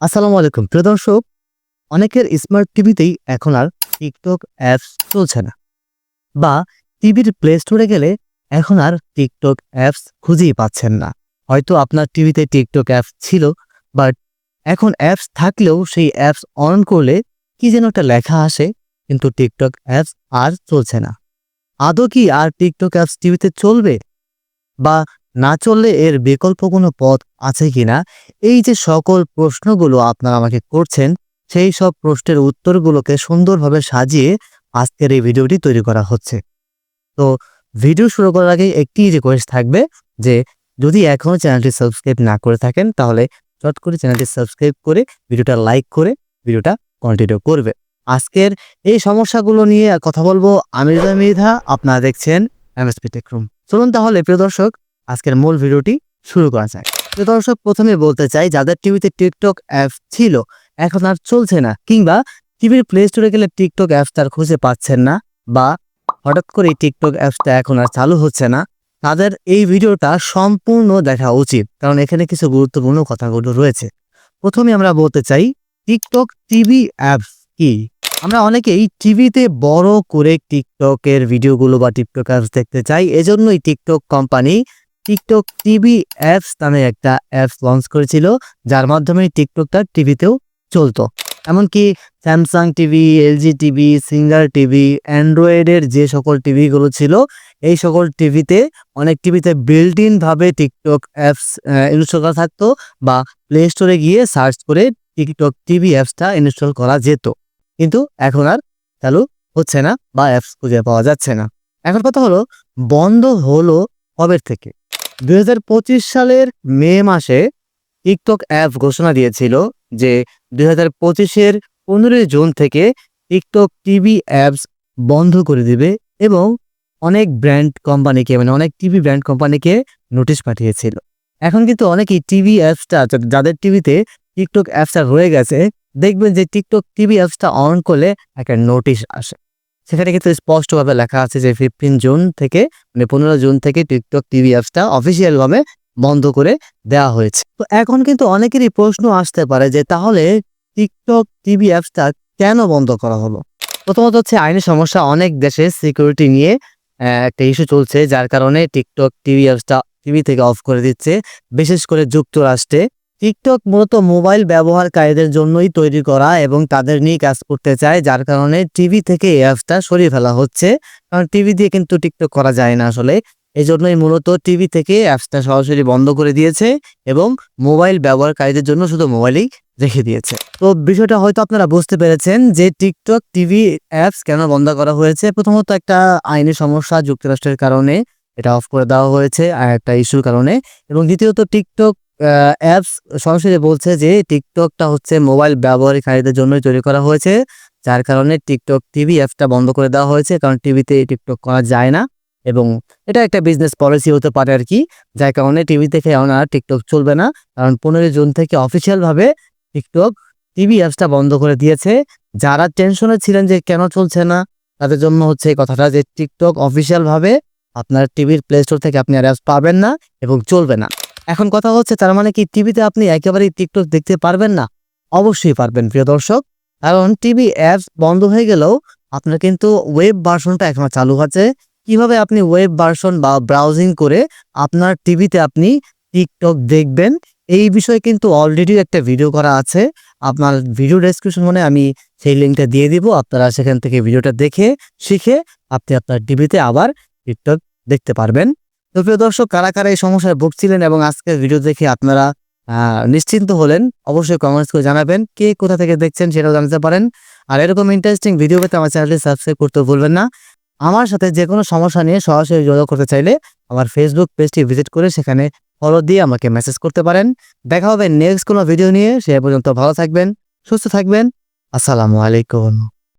আসসালামু আলাইকুম। প্রিয় দর্শক, অনেকের স্মার্ট টিভিতেই এখন আর টিকটক অ্যাপস চলছে না। বা টিভির প্লে স্টোরে গেলে এখন আর টিকটক অ্যাপস খুঁজেই পাচ্ছেন না। হয়তো আপনার টিভিতে টিকটক অ্যাপস ছিল, বাট এখন অ্যাপস থাকলেও সেই অ্যাপস অন করলে কি যেন একটা লেখা আসে, কিন্তু টিকটক অ্যাপস আর চলছে না। আদৌ কি আর টিকটক অ্যাপস টিভিতে চলবে? বা না চললে এর বিকল্প কোনো পথ আছে কিনা? এই যে সকল প্রশ্নগুলো আপনারা আমাকে করছেন, সেই সব প্রশ্নের উত্তরগুলোকে সুন্দরভাবে সাজিয়ে আজকের এই ভিডিওটি তৈরি করা হচ্ছে। তো ভিডিও শুরু করার আগে একটি রিকোয়েস্ট থাকবে যে, যদি এখনও চ্যানেলটি সাবস্ক্রাইব না করে থাকেন, তাহলে চট করে চ্যানেলটি সাবস্ক্রাইব করে ভিডিওটা লাইক করে ভিডিওটা কন্টিনিউ করবে। আজকের এই সমস্যাগুলো নিয়ে কথা বলব আমির মৃধা, আপনারা দেখছেন এমএসপি টেকরুম চলুন তাহলে, প্রিয় দর্শক আজকের মূল ভিডিওটি শুরু করা যাক। প্রিয় দর্শক, প্রথমে বলতে চাই, যাদের টিভিতে টিকটক অ্যাপ ছিল, এখন আর চলছে না, কিংবা টিভির প্লে স্টোরে গেলে টিকটক অ্যাপস আর খুঁজে পাচ্ছেন না, বা হঠাৎ করে টিকটক অ্যাপসটা এখন আর চালু হচ্ছে না, তাদের এই ভিডিওটা সম্পূর্ণ দেখা উচিত, কারণ এখানে কিছু গুরুত্বপূর্ণ কথাগুলো রয়েছে। প্রথমে আমরা বলতে চাই, টিকটক টিভি অ্যাপস কি? আমরা অনেকেই টিভিতে বড় করে টিকটকের ভিডিওগুলো বা টিকটক অ্যাপস দেখতে চাই, এজন্যই TikTok company TikTok TV apps নামে একটা অ্যাপস লঞ্চ করেছিল, যার মাধ্যমে টিকটকটা টিভিতেও চলতো। এমনকি Samsung TV LG TV Singer TV অ্যান্ড্রয়েডের যে সকল টিভিগুলো ছিল, এই সকল টিভিতে অনেক টিভিতে বিল্ট ইন ভাবে টিকটক অ্যাপস ইনস্টল করা থাকতো বা প্লে স্টোরে গিয়ে সার্চ করে টিকটক টিভি অ্যাপসটা ইনস্টল করা যেত। কিন্তু এখন আর চালু হচ্ছে না বা অ্যাপস খুঁজে পাওয়া যাচ্ছে না। এখন কথা হলো, বন্ধ হলো কবের থেকে? দুই হাজার পঁচিশ সালের মে মাসে টিকটক অ্যাপ ঘোষণা দিয়েছিল যে দুই হাজার পঁচিশের পনেরোই জুন থেকে টিকটক টিভি অ্যাপস বন্ধ করে দিবে এবং অনেক ব্র্যান্ড কোম্পানিকে মানে অনেক টিভি ব্র্যান্ড কোম্পানিকে নোটিশ পাঠিয়েছিল। এখন কিন্তু অনেকেই টিভি অ্যাপসটা যাদের টিভিতে টিকটক অ্যাপসটা রয়ে গেছে, দেখবেন যে টিকটক টিভি অ্যাপসটা অন করলে একটা নোটিশ আসে। সেখানে কিন্তু স্পষ্টভাবে লেখা আছে যে ফিফটিন জুন থেকে মানে পনেরো জুন থেকে টিকটক টিভি অ্যাপসটা অফিসিয়ালভাবে বন্ধ করে দেওয়া হয়েছে। তো এখন কিন্তু অনেকেরই প্রশ্ন আসতে পারে যে তাহলে টিকটক টিভি অ্যাপসটা কেন বন্ধ করা হলো? প্রথমত হচ্ছে আইনি সমস্যা, অনেক দেশে সিকিউরিটি নিয়ে একটা ইস্যু চলছে যার কারণে টিকটক টিভি অ্যাপসটা টিভি থেকে অফ করে দিচ্ছে। বিশেষ করে যুক্তরাষ্ট্রে টিকটক মূলত মোবাইল ব্যবহারকারীদের জন্যই তৈরি করা এবং তাদের নিয়ে কাজ করতে চায়, যার কারণে টিভি থেকে এই অ্যাপসটা সরিয়ে ফেলা হচ্ছে। কারণ টিভি দিয়ে কিন্তু টিকটক করা যায় না আসলে। এই জন্যই মূলত টিভি থেকে অ্যাপসটা সরাসরি বন্ধ করে দিয়েছে এবং মোবাইল ব্যবহারকারীদের জন্য শুধু মোবাইলেই রেখে দিয়েছে। তো বিষয়টা হয়তো আপনারা বুঝতে পেরেছেন যে টিকটক টিভি অ্যাপস কেন বন্ধ করা হয়েছে। প্রথমত একটা আইনি সমস্যা যুক্তরাষ্ট্রের কারণে, এটা অফ করে দেওয়া হয়েছে, আর একটা ইস্যুর কারণে। এবং দ্বিতীয়ত টিকটক অ্যাপস সরাসরি বলছে যে টিকটকটা হচ্ছে মোবাইল ব্যবহারকারীদের জন্যই তৈরি করা হয়েছে। যার কারণে টিকটক টিভি অ্যাপসটা বন্ধ করে দেওয়া হয়েছে, কারণ টিভিতে টিকটক করা যায় না। এবং এটা একটা বিজনেস পলিসি হতে পারে আর কি, যার কারণে টিভি থেকে এখন আর টিকটক চলবে না। কারণ পনেরোই জুন থেকে অফিসিয়ালভাবে টিকটক টিভি অ্যাপসটা বন্ধ করে দিয়েছে। যারা টেনশনে ছিলেন যে কেন চলছে না, তাদের জন্য হচ্ছে এই কথাটা যে টিকটক অফিসিয়ালভাবে আপনার টিভির প্লে স্টোর থেকে আপনি আর অ্যাপস পাবেন না এবং চলবে না। এখন কথা হচ্ছে, তার মানে কি টিভিতে আপনি একেবারেই টিকটক দেখতে পারবেন না? অবশ্যই পারবেন, প্রিয় দর্শক। কারণ টিভি অ্যাপস বন্ধ হয়ে গেলেও আপনার কিন্তু ওয়েব ভার্সনটা এখনও চালু আছে। কীভাবে আপনি ওয়েব ভার্সন বা ব্রাউজিং করে আপনার টিভিতে আপনি টিকটক দেখবেন, এই বিষয়ে কিন্তু অলরেডি একটা ভিডিও করা আছে। আপনার ভিডিও ডেসক্রিপশন মানে আমি সেই লিঙ্কটা দিয়ে দিব, আপনারা সেখান থেকে ভিডিওটা দেখে, শিখে আপনি আপনার টিভিতে আবার টিকটক দেখতে পারবেন। তো প্রিয় দর্শক, কারা কারা এই সমস্যায় ভুগছিলেন এবং আজকের ভিডিও দেখে আপনারা নিশ্চিন্ত হলেন, অবশ্যই কমেন্টস করে জানাবেন কে কোথা থেকে দেখছেন সেটাও জানাতে পারেন। আর এরকম ইন্টারেস্টিং ভিডিও পেতে আমার চ্যানেলটি সাবস্ক্রাইব করতে ভুলবেন না। আমার সাথে যে কোনো সমস্যা নিয়ে সরাসরি যোগাযোগ করতে চাইলে আমার ফেসবুক পেজটি ভিজিট করে সেখানে ফলো দিয়ে আমাকে মেসেজ করতে পারেন। দেখা হবে নেক্সট কোনো ভিডিও নিয়ে, সে পর্যন্ত ভালো থাকবেন, সুস্থ থাকবেন। আসসালামু আলাইকুম।